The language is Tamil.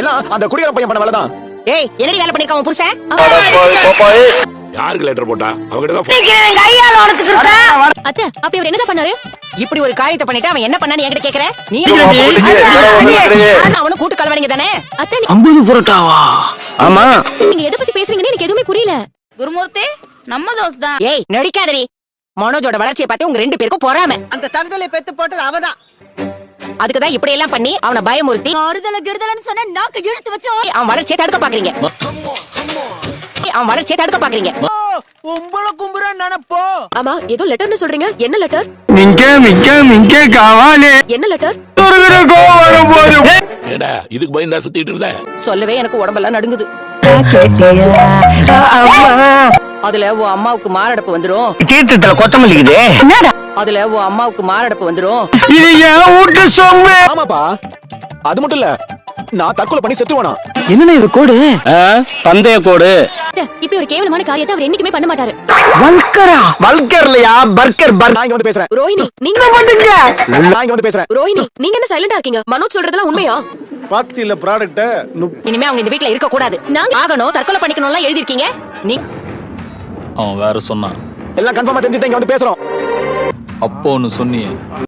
எல்லாம் அந்த குடிகார பையன் பண்ண வேலைதான். ஏய் என்னடி வேலை பண்ணிருக்கான் உன் புருஷன்? யாருக்கு லெட்டர் போட்டா? அவங்கிட்ட தான். கையால உடைச்சுக்கிட்ட அத்தை அப்ப இவர் என்னதான் பண்ணாரு? இப்படி ஒரு காரியத்தை பண்ணிட்டு அவன் என்ன பண்ணான்னு என்கிட்ட கேக்குற? நீ அவனு கூட்டு கலவனிங்க தானே? அத்தை நீ- ஐம்பது புரோட்டாவா? ஆமா. நீங்க எதை பத்தி பேசுறீங்கன்னு எனக்கு எதுவுமே புரியல. குருமூர்த்தி நம்ம தோஸ்த் தான். ஏய் நடிக்காதடி. மனோஜோட வளர்ச்சியை பார்த்து உங்க ரெண்டு பேருக்கும் பொறாம. அந்த தருதலை பெத்து போட்டது அவதான். அதுக்குதான் இப்படி எல்லாம் பண்ணி அவனை பயமுறுத்தி அறுதல கிருதலன்னு சொன்னா நாக்கு இழுத்து வச்சு அவன் வளர்ச்சியை தடுக்க பாக்குறீங்க அவன் வளர்ச்சியை தடுக்க பாக்குறீங்க கும்பல கும்புறன்னு நினைப்போ? ஆமா ஏதோ லெட்டர்னு சொல்றீங்க. என்ன லெட்டர் மிங்க மிங்க மிங்க காவாலே என்ன லெட்டர் கோவம் போது ஏடா இதுக்கு பயந்தா சுத்திட்டு இருந்த சொல்லவே எனக்கு உடம்பெல்லாம் நடுங்குது. அதுல உன் அம்மாவுக்கு மாரடைப்பு வந்துரும் தீர்த்தத்துல கொத்தமல்லிக்குதே அதுல உன் அம்மாவுக்கு மாரடைப்பு வந்துரும். இது என் வீட்டு சொம்பு. ஆமாப்பா. அது மட்டும் இல்ல நான் தற்கொலை பண்ணி செத்துருவானா? என்னண்ணே இது கோடு? பந்தய கோடு. இப்ப ஒரு கேவலமான காரியத்தை அவர் என்னைக்குமே பண்ண மாட்டாரு. வல்கரா. வல்கர்லையா? பர்கர் பர் நான் இங்க வந்து பேசுறேன். ரோஹிணி நீங்க நான் இங்க வந்து பேசுறேன். ரோஹிணி நீங்க என்ன சைலண்டா இருக்கீங்க? மனோஜ் சொல்றதெல்லாம் உண்மையா? பாத்தியில ப்ராடக்ட்ட இனிமே அவங்க இந்த வீட்ல இருக்க கூடாது. நாங்க- ஆகணும் தற்கொலை பண்ணிக்கணும்லாம் எழுதிருக்கீங்க நீ அவன் வேற சொன்னான். எல்லாம் கன்ஃபார்மா தெரிஞ்சுட்டு இங்க வந்து பேசுறோம். அப்போன்னு சொன்னியே.